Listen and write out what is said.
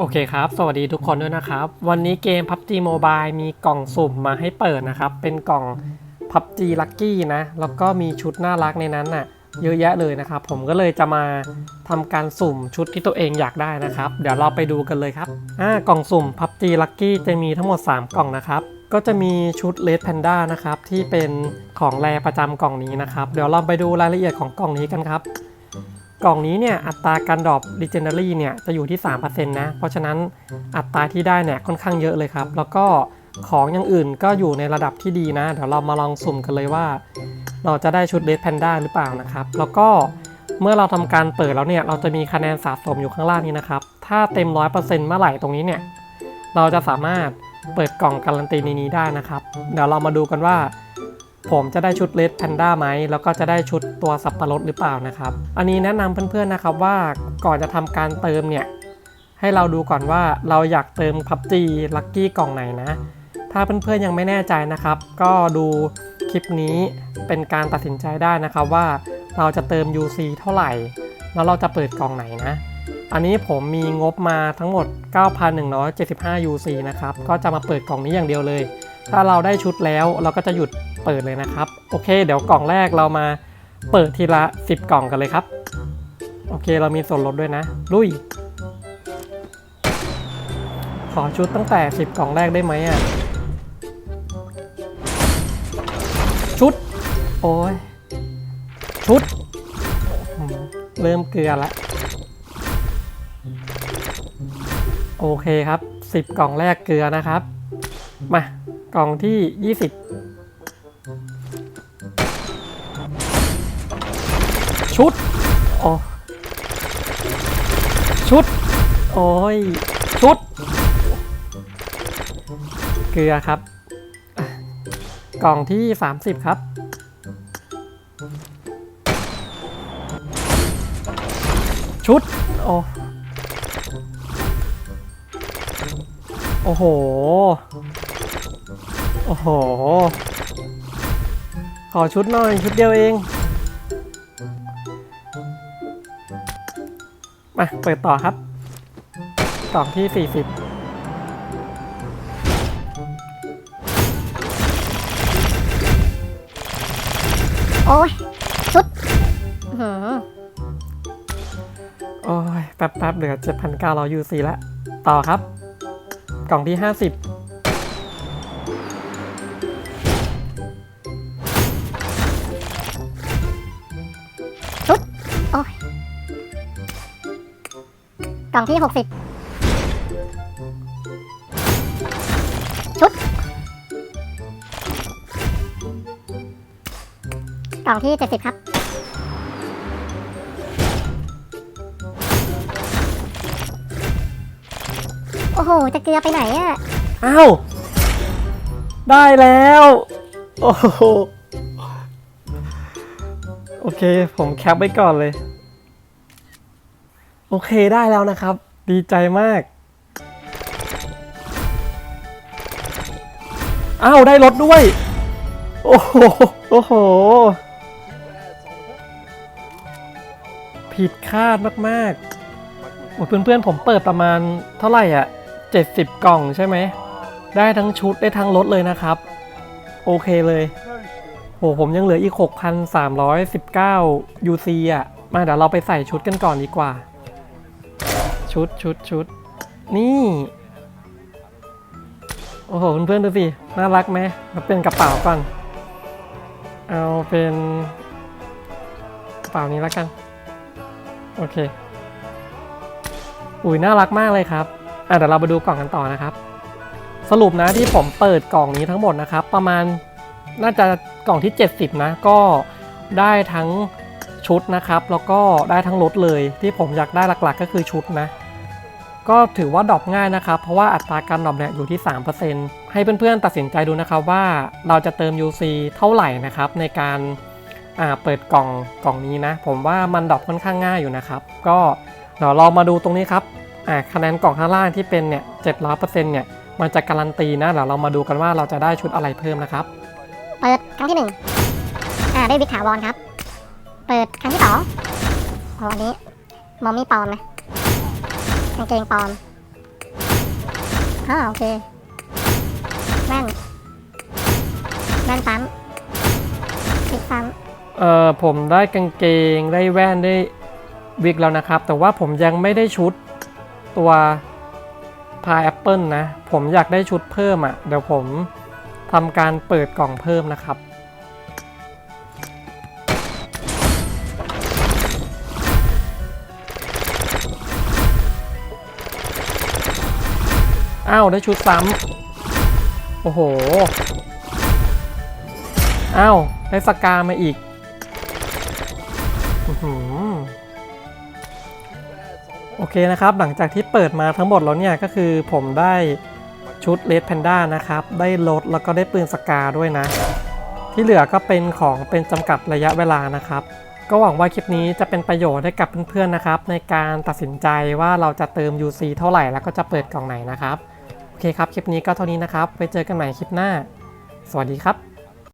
โอเคครับ สวัสดีทุกคนด้วยนะครับ วันนี้เกม PUBG Mobile มีกล่องสุ่มมาให้เปิดนะครับ เป็นกล่อง PUBG Lucky นะ แล้วก็มีชุดน่ารักในนั้นน่ะ เยอะแยะเลยนะครับ ผมก็เลยจะมาทำการสุ่มชุดที่ตัวเองอยากได้นะครับ เดี๋ยวเราไปดูกันเลยครับอ่ากล่องสุ่ม PUBG Lucky จะมีทั้งหมด 3 กล่องนะครับ ก็จะมีชุด Red Panda นะครับ ที่เป็นของแรประจำกล่องนี้นะครับ เดี๋ยวเราไปดูรายละเอียดของกล่องนี้กันครับ กล่องนี้เนี่ยอัตราการดรอป Legendary เนี่ยจะอยู่ที่ 3%นะ เพราะฉะนั้นอัตราที่ได้เนี่ยค่อนข้างเยอะเลยครับ แล้วก็ของอย่างอื่นก็อยู่ในระดับที่ดีนะ เดี๋ยวเรามาลองสุ่มกันเลยว่า เราจะได้ชุด Red Panda หรือเปล่านะครับ แล้วก็เมื่อเราทำการเปิดแล้วเนี่ยเราจะมีคะแนนสะสมอยู่ข้างล่างนี้นะครับ ถ้าเต็ม 100%เมื่อไหร่ตรงนี้เนี่ยเราจะสามารถเปิดกล่องการันตีในนี้ได้นะครับ เดี๋ยวเรามาดูกันว่า ผมจะได้ชุดเลดแพนด้าไหมแล้วก็จะได้ชุดตัวสับปะรดหรือเปล่านะครับ อันนี้แนะนำเพื่อนๆนะครับว่าก่อนจะทำการเติมเนี่ยให้เราดูก่อนว่าเราอยากเติม PUBG Lucky กล่องไหนนะ ถ้าเพื่อนๆยังไม่แน่ใจนะครับ ก็ดูคลิปนี้เป็นการตัดสินใจได้นะครับว่าเราจะเติม UC เท่าไหร่ แล้วเราจะเปิดกล่องไหนนะ อันนี้ผมมีงบมาทั้งหมด 9,175 UC นะครับ ก็จะมาเปิดกล่องนี้อย่างเดียวเลย ถ้าเราได้ชุดแล้วเราก็จะหยุดเปิดเลยนะครับ โอเค เดี๋ยวกล่องแรกเรามาเปิดทีละ 10 กล่องกันเลยครับ โอเคเรามีส่วนลดด้วยนะ ลุย ขอชุดตั้งแต่ 10 กล่องแรกได้ไหมอะ ชุด โอ้ย ชุด เริ่มเกลือละโอเคครับ 10 กล่องแรกเกลือนะครับ มา กล่องที่ 20 ชุดโอ้ชุด โอ้ย ชุด เกลือครับ กล่องที่ 30 ครับ ชุด โอ้โอ้โห โอ้โห ขอชุดหน่อย ชุดเดียวเอง มา เปิดต่อครับกล่องที่ 40โอ้ยชุดอื้อหือโอ้ยแป๊บๆเหลือ 7,900 UC แล้ว ต่อครับ กล่องที่ 50 กล่องที่หกสิบชุด กล่องที่เจ็ดสิบครับ โอ้โห จะเกลือไปไหนอะอ้าว ได้แล้ว โอ้โห โอเค ผมแคปไว้ก่อนเลย โอเคได้แล้วนะครับ ดีใจมาก อ้าว ได้รถด้วย โอ้โห โอ้โห ผิดคาดมากๆโอ้เพื่อนๆ ผมเปิดประมาณเท่าไหร่อะ 70 กล่องใช่ไหม ได้ทั้งชุดได้ทั้งรถเลยนะครับ โอเคเลยโหผมยังเหลืออีก 6,319 UC อะ มาเดี๋ยวเราไปใส่ชุดกันก่อนดีกว่า ชุดชุดชุดนี่ โอ้โหเพื่อนๆดูสิ น่ารักไหมมาเป็นกระเป๋าก่อน เอาเป็นกระเป๋านี้แล้วกัน โอเค อุ้ยน่ารักมากเลยครับ อะเดี๋ยวเราไปดูกล่องกันต่อนะครับ สรุปนะที่ผมเปิดกล่องนี้ทั้งหมดนะครับ ประมาณน่าจะกล่องที่ 70 นะ ก็ได้ทั้งชุดนะครับ แล้วก็ได้ทั้งรถเลยที่ผมอยากได้หลักๆ ก็คือชุดนะ ก็ถือว่าดรอปง่ายนะครับ เพราะว่าอัตราการดรอปเนี่ยอยู่ที่ 3%ให้เพื่อนๆตัดสินใจดูนะครับว่าเราจะเติม UC เท่าไหร่นะครับในการเปิดกล่องกล่องนี้นะ ผมว่ามันดรอปค่อนข้างง่ายอยู่นะครับ ก็เดี๋ยวเรามาดูตรงนี้ครับคะแนนกล่องข้างล่างที่เป็นเนี่ย700%เนี่ยมันจะการันตีนะเดี๋ยวเรามาดูกันว่าเราจะได้ชุดอะไรเพิ่มนะครับ เปิดครั้งที่หนึ่งอ่าได้วิถาวรครับ เปิดครั้งที่สองโอ้อันนี้มอมมี่ปลอมนะ กางเกงปลอมอ่าโอเค แม่น แม่นซ้ำคลิกซ้เอ่อผมได้กางเกงได้แว่นได้วิกแล้วนะครับ แต่ว่าผมยังไม่ได้ชุดตัวพายแอปเปิลนะ ผมอยากได้ชุดเพิ่มอะ่ะ เดี๋ยวผมทำการเปิดกล่องเพิ่มนะครับ อ้าวได้ชุดซ้ำโอ้โห อ้าวได้สกามาอีกโอเคนะครับ หลังจากที่เปิดมาทั้งหมดแล้วเนี่ย ก็คือผมได้ชุดเลดแพนด้านะครับ ได้รถแล้วก็ได้ปืนสกาด้วยนะ ที่เหลือก็เป็นของเป็นจำกัดระยะเวลานะครับ ก็หวังว่าคลิปนี้จะเป็นประโยชน์ให้กับเพื่อนๆนะครับ ในการตัดสินใจว่าเราจะเติม UC เท่าไหร่แล้วก็จะเปิดกล่องไหนนะครับ โอเคครับ คลิปนี้ก็เท่านี้นะครับ ไปเจอกันใหม่คลิปหน้า สวัสดีครับ